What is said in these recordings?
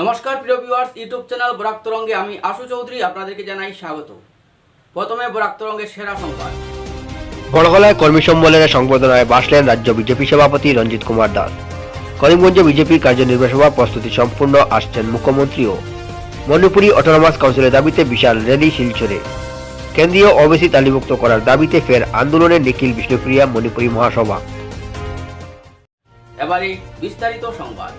নমস্কার প্রিয় viewers YouTube channel Barak তরঙ্গে আমি আশু চৌধুরী আপনাদেরকে জানাই স্বাগত। প্রথমে বরাক তরঙ্গের সেরা সংবাদ। বড়গলায় কর্মী সম্মেলনে সংবর্ধনায় বাসলেন রাজ্য বিজেপি সভাপতি রঞ্জিত কুমার দাস। করিমগঞ্জে বিজেপির কার্যনির্বাহী সভা প্রস্তুতি সম্পূর্ণ আসছেন মুখ্যমন্ত্রীও। মণিপুরী অটোনমাস কাউন্সিলের দাবিতে বিশাল র্যালি শিলচরে। কেন্দ্রীয় ওবিসি তালিভুক্ত করার দাবিতে ফের আন্দোলনে নিখিল বিষ্ণুপ্রিয়া মণিপুরী মহাসভা। এবারে বিস্তারিত সংবাদ।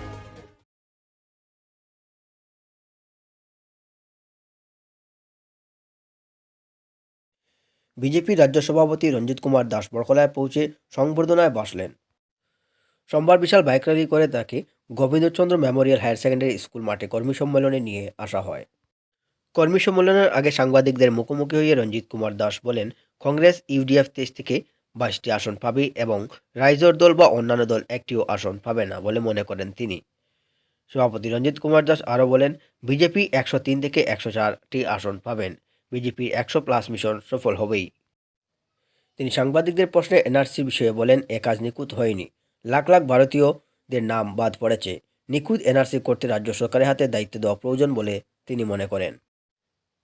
বিজেপি রাজ্য সভাপতি রঞ্জিত কুমার দাস বরকলায় পৌঁছে সংবর্ধনায় বসলেন। সোমবার বিশাল বাইক র্যালি করে তাকে Gobindachandra memorial higher secondary school মাঠে কর্মী সম্মেলনে নিয়ে আসা হয়। কর্মী সম্মেলনের আগে সাংবাদিকদের মুখোমুখি হয়ে রঞ্জিত কুমার দাস বলেন, কংগ্রেস, ইউডিএফ তেইশ থেকে বাইশটি আসন পাবে এবং রাইজর দল বা অন্যান্য দল একটিও আসন পাবে না, বলে মনে করেন তিনি। সভাপতি রঞ্জিত কুমার দাস আরও বলেন, বিজেপি একশো তিন থেকে একশো চারটি আসন পাবেন। বিজেপির একশো প্লাস মিশন সফল হবেই। তিনি সাংবাদিকদের প্রশ্নে এনআরসি বিষয়ে বলেন, এ কাজ নিখুঁত হয়নি। লাখ লাখ ভারতীয়দের নাম বাদ পড়েছে। নিখুঁত এনআরসি করতে রাজ্য সরকারের হাতে দায়িত্ব দেওয়া প্রয়োজন বলে তিনি মনে করেন।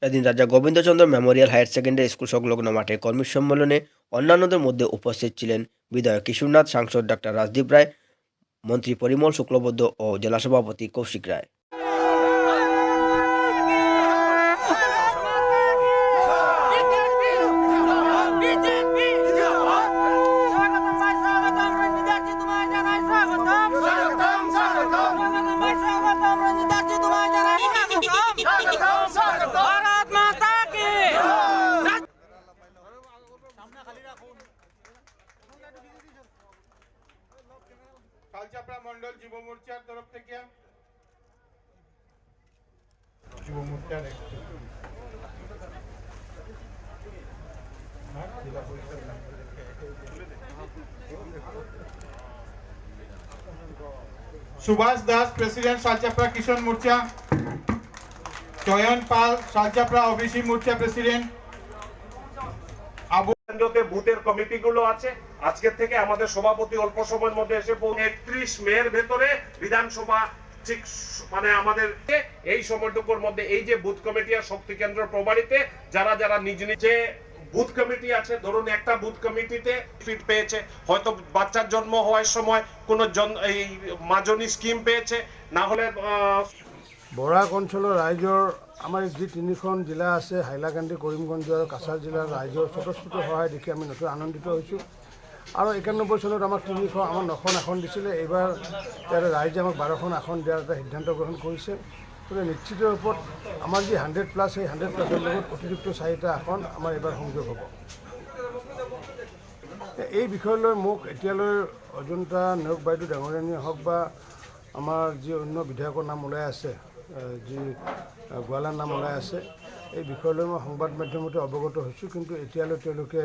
এদিন Raja Gobindachandra memorial higher secondary school সংলগ্ন মাঠে কর্মী সম্মেলনে অন্যান্যদের মধ্যে উপস্থিত ছিলেন বিধায়ক কিশোরনাথ, সাংসদ ডাক্তার রাজদীপ রায়, মন্ত্রী পরিমল শুক্লবদ্ধ ও জেলা সভাপতি কৌশিক রায়। মোর্চার তরফ থেকে। যুব মোর্চার জেলা পরিষদ Subhash Das president Salchapra Kisan Morcha. Chayan Pal Salchapra OBC Morcha president. কেন্দ্রতে বুথের কমিটিগুলো আছে। আজকের থেকে আমাদের সভাপতি অল্প সময়ের মধ্যে এসে একত্রিশ মেয়ের ভেতরে বিধানসভা ঠিক মানে আমাদের এই সময়টুকুর মধ্যে এই যে বুথ কমিটি আর শক্তি কেন্দ্র প্রমাণিতে যারা যারা নিজ নিজে বুথ কমিটি আছে ধরুন একটা বুথ কমিটিতে ফিট পেয়েছে হয়তো বাচ্চার জন্ম হওয়ার সময় কোনো এই মাজনি স্কিম পেয়েছে না হলে আহ, বৰাক অঞ্চলৰ ৰাইজৰ আমাৰ যি তিনিখন জিলা আছে, হাইলাকান্দি, কৰিমগঞ্জ আৰু কাছাৰ জিলাৰ ৰাইজৰ স্বতঃস্ফূৰ্ত সহায় দেখি আমি নতুন আনন্দিত হৈছোঁ। আৰু একানব্বৈ চনত আমাক তিনিশ আমাৰ নখন আসন দিছিলে। এইবাৰ ইয়াৰে ৰাইজে আমাক বাৰখন আসন দিয়াৰ এটা সিদ্ধান্ত গ্ৰহণ কৰিছে। গতিকে নিশ্চিত ৰূপত আমাৰ যি হাণ্ড্ৰেড প্লাছ, সেই হাণ্ড্ৰেড প্লাছৰ লগত অতিৰিক্ত চাৰিটা আসন আমাৰ এইবাৰ সংযোগ হ'ব। এই বিষয়লৈ মোক এতিয়ালৈ অজন্তা নেওগ বাইদেউ, ডাঙৰীয়ানীয়ে হওক বা আমাৰ যি অন্য বিধায়কৰ নাম ওলাই আছে যি গোৱালাৰ নাম ওলাই আছে। এই বিষয়লৈ মই সংবাদ মাধ্যমতে অৱগত হৈছোঁ, কিন্তু এতিয়ালৈ তেওঁলোকে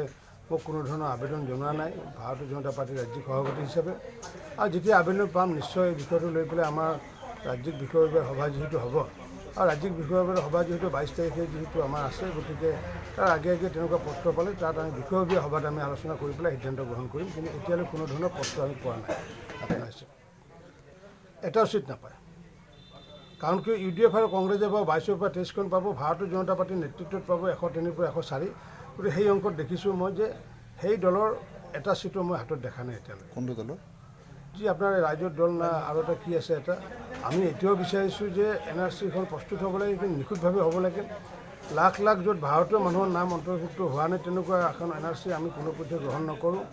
মোক কোনো ধৰণৰ আবেদন জনোৱা নাই। ভাৰতীয় জনতা পাৰ্টীৰ ৰাজ্যিক সভাপতি হিচাপে। আৰু যেতিয়া আবেদন পাম, নিশ্চয় এই বিষয়টো লৈ পেলাই আমাৰ ৰাজ্যিক বিষয়ৰ সভা যিহেতু হ'ব, আৰু ৰাজ্যিক বিষয়ৰ সভা যিহেতু বাইছ তাৰিখে যিহেতু আমাৰ আছে, গতিকে তাৰ আগে আগে তেনেকুৱা পত্ৰ পালে, তাত আমি বিষয়ববীয়া সভাত আমি আলোচনা কৰি পেলাই সিদ্ধান্ত গ্ৰহণ কৰিম। কিন্তু এতিয়ালৈ কোনো ধৰণৰ পত্ৰ আমি পোৱা নাই। আপোনাৰ এটা উচিত নাপায়। কাৰণ কিয় ইউ ডি এফ আৰু কংগ্ৰেছে পাব বাইছৰ পৰা তেইছখন পাব ভাৰতীয় জনতা পাৰ্টীৰ নেতৃত্বত পাব এশ তিনিৰ পৰা এশ চাৰি। গতিকে সেই অংকত দেখিছোঁ মই যে সেই দলৰ এটা ছিটো মই হাতত দেখা নাই এতিয়ালৈ। কোনটো দলৰ? যি আপোনাৰ ৰাইজৰ দল না আৰু এটা কি আছে এটা। আমি এতিয়াও বিচাৰিছোঁ যে এন আৰ চিখন প্ৰস্তুত হ'ব লাগে কিন্তু নিখুঁতভাৱে হ'ব লাগে। লাখ লাখ য'ত ভাৰতীয় মানুহৰ নাম অন্তৰ্ভুক্ত হোৱা নাই তেনেকুৱা এখন এন আৰ চি আমি কোনোপধ্যে গ্ৰহণ নকৰোঁ।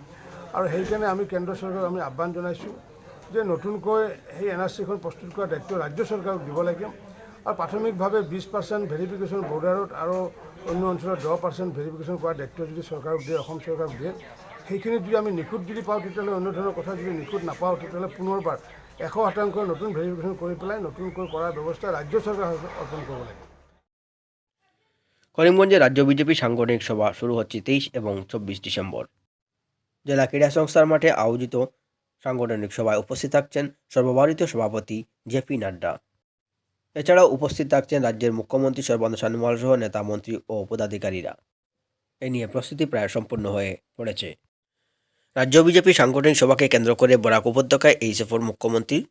আৰু সেইকাৰণে আমি কেন্দ্ৰ চৰকাৰক আমি আহ্বান জনাইছোঁ যে নতুনকৈ সেই এন আৰ চিখন প্ৰস্তুত কৰাৰ দায়িত্ব ৰাজ্য চৰকাৰক দিব লাগে আৰু প্ৰাথমিকভাৱে বিছ পাৰ্চেণ্ট ভেৰিফিকেশ্যন বৰ্ডাৰত আৰু অন্য অঞ্চলত দহ পাৰ্চেণ্ট ভেৰিফিকেশ্যন কৰাৰ দায়িত্ব যদি চৰকাৰক দিয়ে, অসম চৰকাৰক দিয়ে সেইখিনি যদি আমি নিখুঁত যদি পাওঁ, তেতিয়াহ'লে অন্য ধৰণৰ কথা যদি নিখুঁত নাপাওঁ, তেতিয়াহ'লে পুনৰবাৰ এশ শতাংশ নতুন ভেৰিফিকেশ্যন কৰি পেলাই নতুনকৈ কৰাৰ ব্যৱস্থা ৰাজ্য চৰকাৰে অৰ্পণ কৰিব লাগে। করিমগঞ্জে রাজ্য বিজেপি সাংগঠনিক সভা শুরু হচ্ছে তেইশ এবং চব্বিশ ডিসেম্বর জেলা ক্রীড়া সংস্থার মাঠে আয়োজিত সাংগঠনিক সভায় উপস্থিত থাকছেন সর্বভারতীয় সভাপতি জেপি নাড্ডা। এছাড়াও উপস্থিত থাকছেন রাজ্যের মুখ্যমন্ত্রী সর্বানন্দ সোনোয়াল সহ নেতা মন্ত্রী ও পদাধিকারীরা। এ নিয়ে প্রস্তুতি প্রায় সম্পূর্ণ হয়ে পড়েছে। রাজ্য বিজেপি সাংগঠনিক সভাকে কেন্দ্র করে বরাক উপত্যকায় এই সফর মুখ্যমন্ত্রী,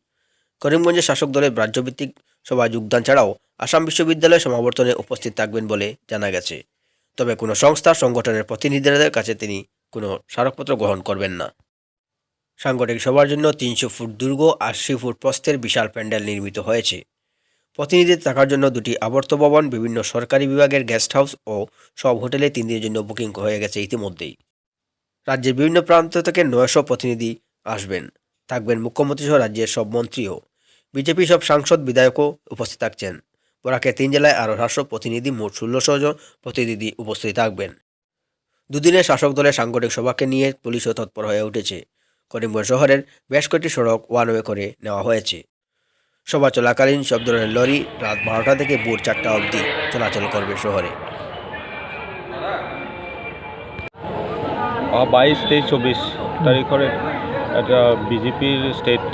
করিমগঞ্জের শাসক দলের রাজ্যভিত্তিক সভায় যোগদান ছাড়াও আসাম বিশ্ববিদ্যালয় সমাবর্তনে উপস্থিত থাকবেন বলে জানা গেছে। তবে কোনো সংস্থা, সংগঠনের প্রতিনিধিদের কাছে তিনি কোনো স্মারকপত্র গ্রহণ করবেন না। সাংগঠনিক সভার জন্য তিনশো ফুট দুর্গ আশি ফুট প্রস্থের বিশাল প্যান্ডেল নির্মিত হয়েছে। প্রতিনিধি থাকার জন্য দুটি আবর্ত ভবন, বিভিন্ন সরকারি বিভাগের গেস্ট হাউস ও সব হোটেলে তিন দিনের জন্য বুকিং হয়ে গেছে ইতিমধ্যেই। রাজ্যের বিভিন্ন প্রান্ত থেকে নয়শো প্রতিনিধি আসবেন। থাকবেন মুখ্যমন্ত্রী সহ রাজ্যের সব মন্ত্রীও। বিজেপি সব সাংসদ, বিধায়কও উপস্থিত থাকছেন। বরাকের তিন জেলায় আরও রাষ্ট্র প্রতিনিধি, মোট ষোলোশো জন প্রতিনিধি উপস্থিত থাকবেন। দুদিনের শাসক দলের সাংগঠনিক সভাকে নিয়ে পুলিশও তৎপর হয়ে উঠেছে। করিমগঞ্জ শহরের বেশ কয়েকটি সড়ক ওয়ান ওয়ে করে নেওয়া হয়েছে। সভা চলাকালীন সব ধরনের লরি রাত বারোটা থেকে ভোর চারটা অবধি চলাচল করবে শহরে। বাইছ তেইছ চৌবিছ তাৰিখৰ এটা বিজেপিৰ ষ্টেট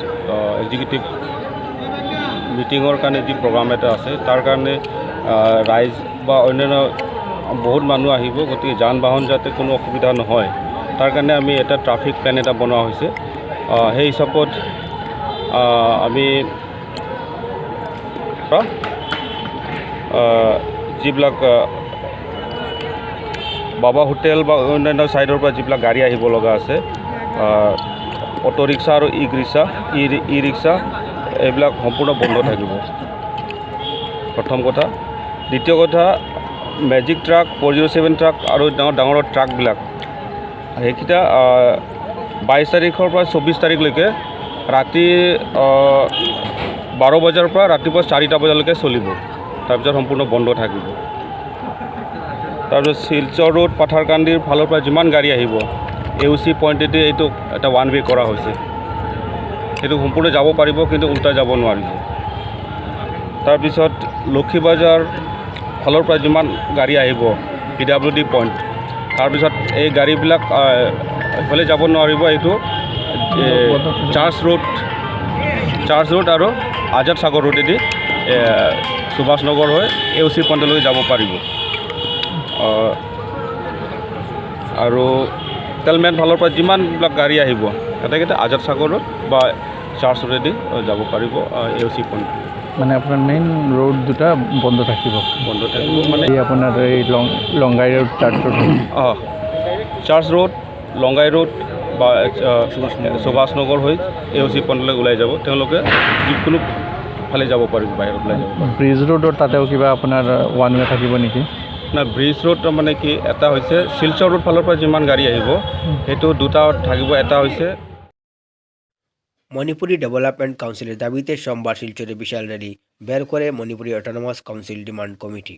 এক্সিকিউটিভ মিটিঙৰ কাৰণে যি প্ৰগ্ৰাম এটা আছে, তাৰ কাৰণে ৰাইজ বা অন্যান্য বহুত মানুহ আহিব, গতিকে যান বাহন যাতে কোনো অসুবিধা নহয়। তাৰ কাৰণে আমি এটা ট্ৰাফিক প্লেন এটা বনোৱা হৈছে। সেই হিচাপত আমি যিবিলাক বাবা হোটেল বা অন্যান্য ছাইডৰ পৰা যিবিলাক গাড়ী আহিব লগা আছে অ'টো ৰিক্সা আৰু ই ৰিক্সা ই ই ৰিক্সা এইবিলাক সম্পূৰ্ণ বন্ধ থাকিব। প্ৰথম কথা। দ্বিতীয় কথা magic truck four zero' seven truck আৰু ডাঙৰ ডাঙৰ ট্ৰাকবিলাক সেইকেইটা বাইছ তাৰিখৰ পৰা চৌবিছ তাৰিখলৈকে ৰাতি বাৰ বজাৰ পৰা ৰাতিপুৱা চাৰিটা বজালৈকে চলিব। তাৰপিছত সম্পূৰ্ণ বন্ধ থাকিব। তাৰপিছত শিলচৰ ৰোড পাথাৰকান্দিৰ ফালৰ পৰা যিমান গাড়ী আহিব এ চি পইণ্টেদি এইটো এটা ওৱান ৱে কৰা হৈছে। সেইটো সম্পূৰ্ণ যাব পাৰিব কিন্তু উল্টা যাব নোৱাৰিব। তাৰপিছত লক্ষীবাজাৰ ফালৰ পৰা যিমান গাড়ী আহিব পি ডাব্লিউ ডি পইণ্ট তাৰপিছত এই গাড়ীবিলাক এইফালে যাব নোৱাৰিব এইটো চাৰ্চ ৰোড চাৰ্চ ৰোড আৰু আজাদ সাগৰ ৰোডেদি সুভাষ নগৰ হৈ এ চি পইণ্টলৈকে যাব পাৰিব। আৰু তেলমেন ফালৰ পৰা যিমানবিলাক গাড়ী আহিব আটাইকেইটা আজাদ সাগৰত বা চাৰ্চ ৰোডেদি যাব পাৰিব এ চি পইণ্ট মানে আপোনাৰ মেইন ৰোড দুটা বন্ধ থাকিব। বন্ধ থাকিব মানে এই আপোনাৰ এই লং লংগাই ৰোড চাৰ্চ ৰোড অঁ চাৰ্চ ৰোড লংগাই ৰোড বা সুভাষ নগৰ হৈ এ ইউ চি পইণ্টলৈ ওলাই যাব। তেওঁলোকে যিকোনো ফালে যাব পাৰিব বাহিৰত ওলাই যাব ব্ৰিজ ৰোডৰ তাতেও কিবা আপোনাৰ ওৱান ৱে থাকিব নেকি? না ব্ৰিজ ৰোড মানে কি এটা হৈছে শিলচৰ ৰোড ফালৰ পৰা যিমান গাড়ী আহিব সেইটো দুটা থাকিব এটা হৈছে মণিপুরী ডেভেলপমেন্ট কাউন্সিলের দাবিতে সোমবার শিলচরে বিশাল র্যালি বের করে Manipuri autonomous council demand committee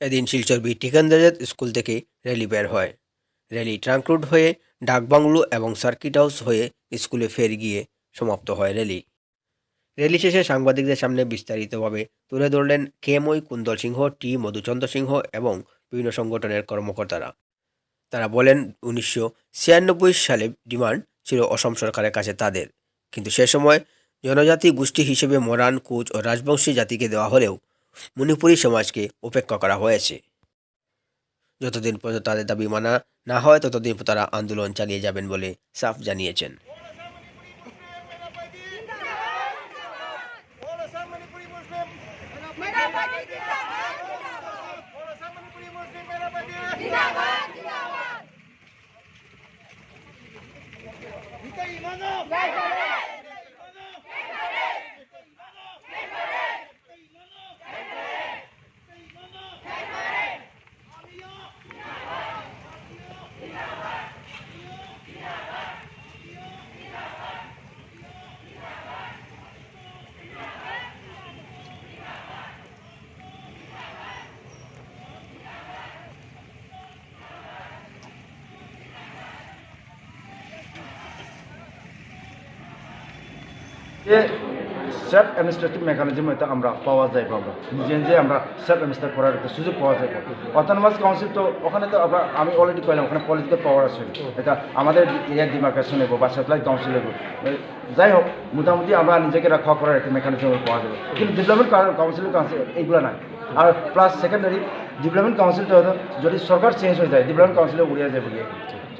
এদিন শিলচর বি ঠিকান্দাজাত স্কুল থেকে র্যালি বের হয়। র্যালি ট্রাঙ্ক রোড হয়ে ডাকবাংলো এবং সার্কিট হাউস হয়ে স্কুলে ফের গিয়ে সমাপ্ত হয় র্যালি। র্যালি শেষে সাংবাদিকদের সামনে বিস্তারিতভাবে তুলে ধরলেন কেমই কুন্দল সিংহ, টি মধুচন্দ্র সিংহ এবং বিভিন্ন সংগঠনের কর্মকর্তারা। তারা বলেন, উনিশশো ছিয়ানব্বই সালে ডিমান্ড ছিল অসম সরকারের কাছে তাদের। কিন্তু সে সময় জনজাতি গোষ্ঠী হিসেবে মরান কুচ ও রাজবংশী জাতিকে দেওয়া হলেও মণিপুরী সমাজকে উপেক্ষা করা হয়েছে। যতদিন পর্যন্ত তাদের দাবি মানা না হয়, ততদিন তারা আন্দোলন চালিয়ে যাবেন বলে সাফ জানিয়েছেন। যে সেলফ অ্যাডমিনিস্ট্রেটিভ মেকানিজম এটা আমরা পাওয়া যায় আমরা নিজে নিজে আমরা সেলফ অ্যাডমিনিস্ট্রেট করার একটা সুযোগ পাওয়া যায় অটোনমাস কাউন্সিল তো ওখানে তো আমরা, আমি অলরেডি কইলাম, ওখানে পলিটিক্যাল পাওয়ার আছে। এটা আমাদের এরিয়া ডিমার্কেশন হব বা স্যাটেলাইট কাউন্সিল হব যাই হোক, মোটামুটি আমরা নিজেকে রক্ষা করার একটা মেকানিজম পাওয়া যাবে। কিন্তু ডেভেলপমেন্ট কাউন্সিল কাউন্সিল এইগুলো নাই। আর প্লাস সেকেন্ডারি ডেভেলপমেন্ট কাউন্সিলটা হয়তো যদি সরকার চেঞ্জ হয়ে যায় ডেভেলপমেন্ট কাউন্সিলে উড়িয়ে যায় বলিয়ে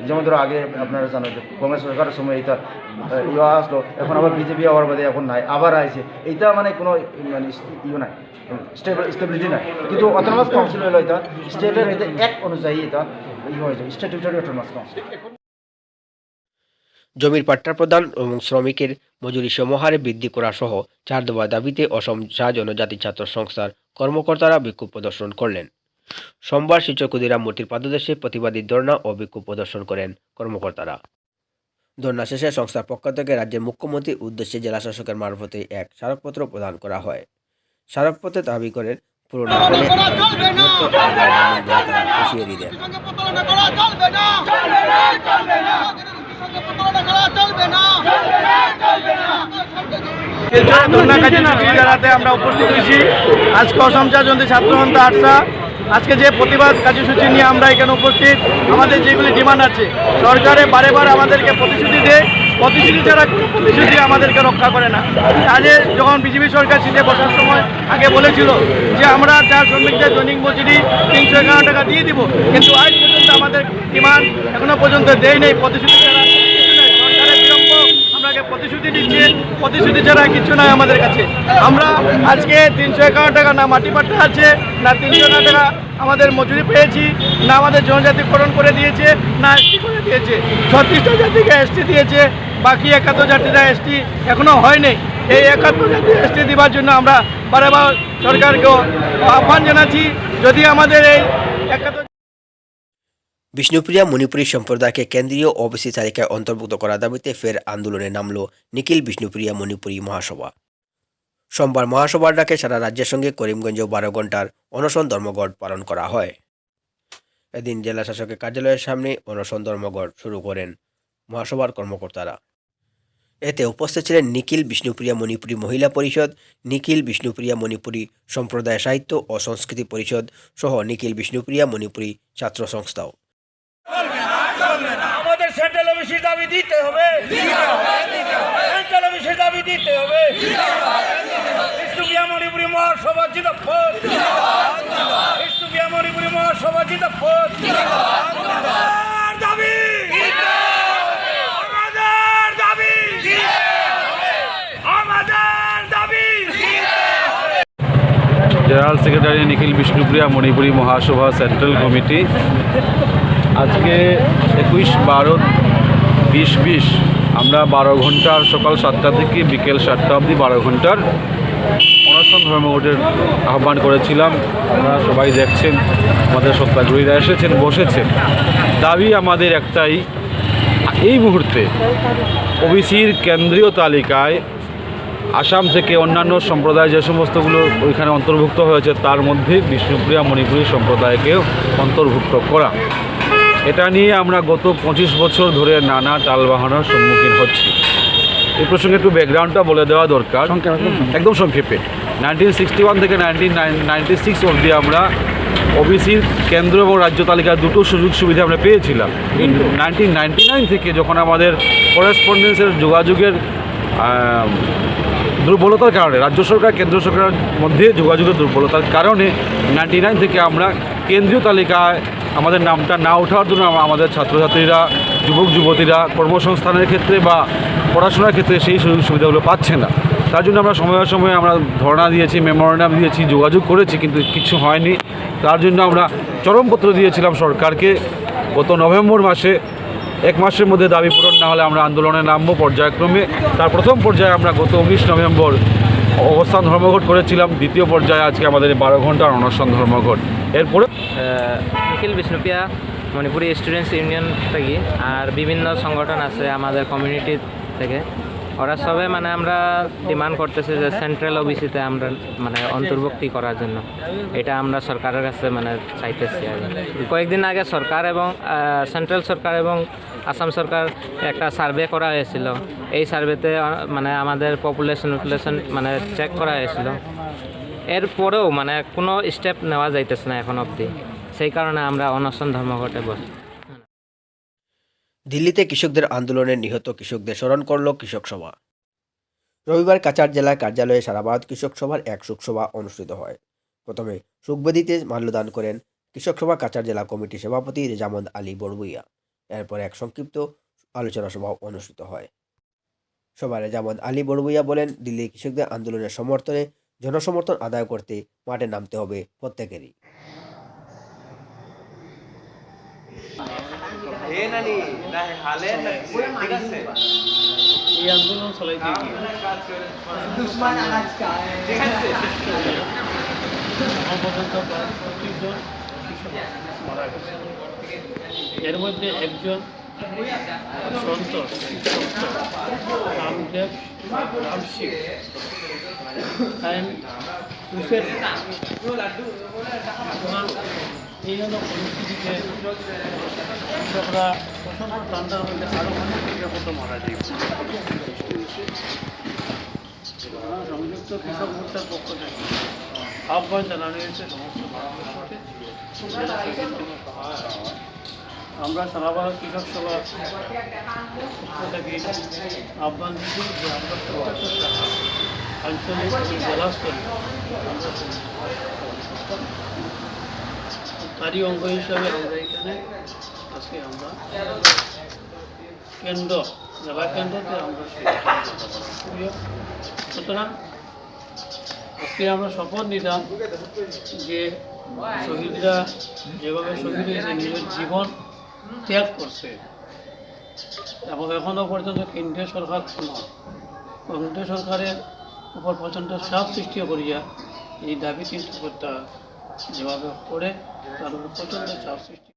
যেমন ধরো আগে আপনারা জানো যে কংগ্রেস সরকারের সময় আহ, ইয়া আসলো এখন আবার বিজেপি আবার বাদে এখন নাই আবার আইছে। এইটা মানে কোনো মানে ইয়ে নাই স্টেবল স্টেবিলিটি নাই। কিন্তু অটোনমাস কাউন্সিল হলো এটা স্টেটের এটা এক অনুযায়ী এটা ইয়ে হয়েছে স্ট্যাটিউটারি অটোনমাস কাউন্সিল জমির পাট্টা প্রদান এবং শ্রমিকের মজুরি সমহারে বৃদ্ধি করা সহ চার দফা দাবিতে অসম চা জনজাতি ছাত্র সংস্থার কর্মকর্তারা বিক্ষোভ প্রদর্শন করলেন। সোমবার শিক্ষক ক্ষুদিরাম মূর্তির পাদদেশে প্রতিবাদী ধর্ণা ও বিক্ষোভ প্রদর্শন করেন কর্মকর্তারা। ধর্ণা শেষে সংস্থার পক্ষ থেকে রাজ্যের মুখ্যমন্ত্রীর উদ্দেশ্যে জেলা শাসকের মারফতে এক স্মারকপত্র প্রদান করা হয়। স্মারকপত্রে দাবি করেন আমরা উপস্থিত হয়েছি। আজকে অসম জয়ন্তী ছাত্র সন্থা আটসা আজকে যে প্রতিবাদ কার্যসূচি নিয়ে আমরা এখানে উপস্থিত, আমাদের যেগুলি ডিমান্ড আছে, সরকারে বারে বারে আমাদেরকে প্রতিশ্রুতি দেয়। প্রতিশ্রুতি ছাড়া প্রতিশ্রুতি আমাদেরকে রক্ষা করে না। আগে যখন বিজেপি সরকার সিটে বসার সময় আগে বলেছিল যে আমরা চা শ্রমিকদের দৈনিক মজুরি তিনশো এগারো টাকা দিয়ে দিব, কিন্তু আজ পর্যন্ত আমাদের ডিমান্ড এখনও পর্যন্ত দেয় নেই। প্রতিশ্রুতি ছাড়া কিছু নেই সরকারের বিলম্ব আপনাকে প্রতিশ্রুতি দিচ্ছে, প্রতিশ্রুতি ছাড়া কিছু নাই আমাদের কাছে। আমরা আজকে তিনশো একান্ন টাকা না, মাটি পাট্টা আছে, না তিনশো একান্ন টাকা আমাদের মজুরি পেয়েছি, না আমাদের জনজাতিকরণ করে দিয়েছে, না এসটি করে দিয়েছে। ছত্রিশটা জাতিকে এসটি দিয়েছে, বাকি একাত্তর জাতিরা এসটি এখনও হয়নি। এই একাত্তর জাতি এসটি দেওয়ার জন্য আমরা বারবার সরকারকেও আহ্বান জানাচ্ছি, যদি আমাদের এই একাত্তর বিষ্ণুপ্রিয়া মণিপুরী সম্প্রদায়কে কেন্দ্রীয় ওবিসি তালিকায় অন্তর্ভুক্ত করার দাবিতে ফের আন্দোলনে নামল নিখিল বিষ্ণুপ্রিয়া মণিপুরী মহাসভা। সোমবার মহাসভার ডাকে সারা রাজ্যের সঙ্গে করিমগঞ্জেও বারো ঘণ্টার অনশন ধর্মঘট পালন করা হয়। এদিন জেলা শাসকের কার্যালয়ের সামনে অনশন ধর্মঘট শুরু করেন মহাসভার কর্মকর্তারা। এতে উপস্থিত ছিলেন নিখিল বিষ্ণুপ্রিয়া মণিপুরী মহিলা পরিষদ, নিখিল বিষ্ণুপ্রিয়া মণিপুরী সম্প্রদায় সাহিত্য ও সংস্কৃতি পরিষদ সহ নিখিল বিষ্ণুপ্রিয়া মণিপুরী ছাত্র সংস্থাও। আমাদের সেন্ট্রাল অফিসের দাবি দিতে হবে। সেন্ট্রাল অফিসের দাবি দিতে হবে। ইস্তুবিয়া মণিপুরি মহাসভা জিদাফর ইস্তুবিয়া মণিপুরি মহাসভা জিদাফর দাবি। আমাদের দাবি। আমাদের দাবি। General secretary Nikhil Bishnupriya Manipuri Mahasabha central committee. আজকে একুশ বারো বিশ বিশ। আমরা বারো ঘণ্টার সকাল সাতটা থেকে বিকেল সাতটা অবধি বারো ঘণ্টার অনশন ধর্মঘটের আহ্বান করেছিলাম। আপনারা সবাই দেখছেন, আমাদের সত্যাগ্রহীরা এসেছেন, বসেছেন। দাবি আমাদের একটাই, এই মুহূর্তে ওবিসির কেন্দ্রীয় তালিকায় আসাম থেকে অন্যান্য সম্প্রদায় যে সমস্তগুলো ওইখানে অন্তর্ভুক্ত হয়েছে, তার মধ্যে বিষ্ণুপ্রিয়া মণিপুরী সম্প্রদায়কেও অন্তর্ভুক্ত করা। এটা নিয়ে আমরা গত পঁচিশ বছর ধরে নানা টালবাহানার সম্মুখীন হচ্ছি। এই প্রসঙ্গে একটু ব্যাকগ্রাউন্ডটা বলে দেওয়া দরকার। একদম সংক্ষেপে। নাইনটিন সিক্সটি ওয়ান থেকে নাইনটিন নাইনটি সিক্স অবধি আমরা ওবিসির কেন্দ্র এবং রাজ্য তালিকার দুটো সুযোগ সুবিধা আমরা পেয়েছিলাম। কিন্তু নাইনটিন নাইনটি নাইন থেকে যখন আমাদের করেসপন্ডেন্সের যোগাযোগের দুর্বলতার কারণে রাজ্য সরকার কেন্দ্র সরকারের মধ্যে যোগাযোগের দুর্বলতার কারণে নাইনটি নাইন থেকে আমরা কেন্দ্রীয় তালিকায় আমাদের নামটা না ওঠার জন্য আমাদের ছাত্রছাত্রীরা, যুবক, যুবতীরা কর্মসংস্থানের ক্ষেত্রে বা পড়াশোনার ক্ষেত্রে সেই সুযোগ সুবিধাগুলো পাচ্ছে না। তার জন্য আমরা সময়ে সময়ে আমরা ধর্ণা দিয়েছি, মেমোরান্ডাম দিয়েছি, যোগাযোগ করেছি কিন্তু কিছু হয়নি। তার জন্য আমরা চরমপত্র দিয়েছিলাম সরকারকে। গত নভেম্বর মাসে এক মাসের মধ্যে দাবি পূরণ না হলে আমরা আন্দোলনে নামবো পর্যায়ক্রমে। তার প্রথম পর্যায়ে আমরা গত উনিশ নভেম্বর অবস্থান ধর্মঘট করেছিলাম। দ্বিতীয় পর্যায়ে আজকে আমাদের বারো ঘণ্টার অনশন ধর্মঘট। এরপরে? নিখিল বিষ্ণুপিয়া মণিপুরি স্টুডেন্টস ইউনিয়ন থেকে, আর বিভিন্ন সংগঠন আছে আমাদের কমিউনিটি থেকে। ওরা সবে মানে আমরা ডিমান্ড করতেছে যে সেন্ট্রাল ওবিসিতে আমরা মানে অন্তর্ভুক্তি করার জন্য। এটা আমরা সরকারের কাছে মানে চাইতেছি আর কয়েকদিন আগে সরকার এবং সেন্ট্রাল সরকার এবং আসাম সরকার একটা সার্ভে করা হয়েছিল। এই সার্ভেতে মানে আমাদের পপুলেশন উপুলেশন মানে চেক করা হয়েছিল। এরপরেও মানে কোনো স্টেপ নেওয়া যাইতেছে না এখন অবধি। সেই কারণে আমরা অনশন ধর্মঘটে বসি দিল্লিতে কৃষকদের আন্দোলনে নিহত কৃষকদের স্মরণ করল কৃষক সভা। রবিবার কাছাড় জেলার কার্যালয়ে সারা ভারত কৃষক সভার এক শোকসভা অনুষ্ঠিত হয়। প্রথমে সুখবেদিতে মাল্যদান করেন কৃষক সভা কাচার জেলা কমিটির সভাপতি রেজামন্দ আলী বড়বুইয়া। এরপর এক সংক্ষিপ্ত আলোচনা সভা অনুষ্ঠিত হয়। সভায় রেজামন্দ আলী বড়বুইয়া বলেন দিল্লি কৃষকদের আন্দোলনের সমর্থনে জনসমর্থন আদায় করতে মাঠে নামতে হবে প্রত্যেকেরই। এই আন্দোলন চলাইতে এর মধ্যে একজন সন্তোষ সন্তোষ রামদেব রামসিং সুইসাইড এই জন্য পরিস্থিতিতে কৃষকরা প্রচণ্ড ঠান্ডার মধ্যে আরও অনেক কৃষকত মারা যায় সংযুক্ত কৃষক মোর্চার পক্ষ থেকে আহ্বান জানানো হয়েছে সমস্ত আমরা সারা ভারত কৃষক সভা পক্ষ থেকে আহ্বান দিচ্ছি যে আমরা আঞ্চলিক জেলা স্তরে তারই অঙ্গ হিসাবে আমরা এখানে, আজকে আমরা কেন্দ্র, জেলা কেন্দ্রতে আমরা সুতরাং আজকে আমরা শপথ নিলাম যে শহীদরা যেভাবে শহীদ হয়েছে, নিজের জীবন ত্যাগ করছে, এবং এখনও পর্যন্ত কেন্দ্রীয় সরকার কোনো, কেন্দ্রীয় সরকারের উপর প্রচণ্ড চাপ সৃষ্টি করিয়া এই দাবি কিন্তু করতে যেভাবে করে, তার উপর প্রচণ্ড চাপ সৃষ্টি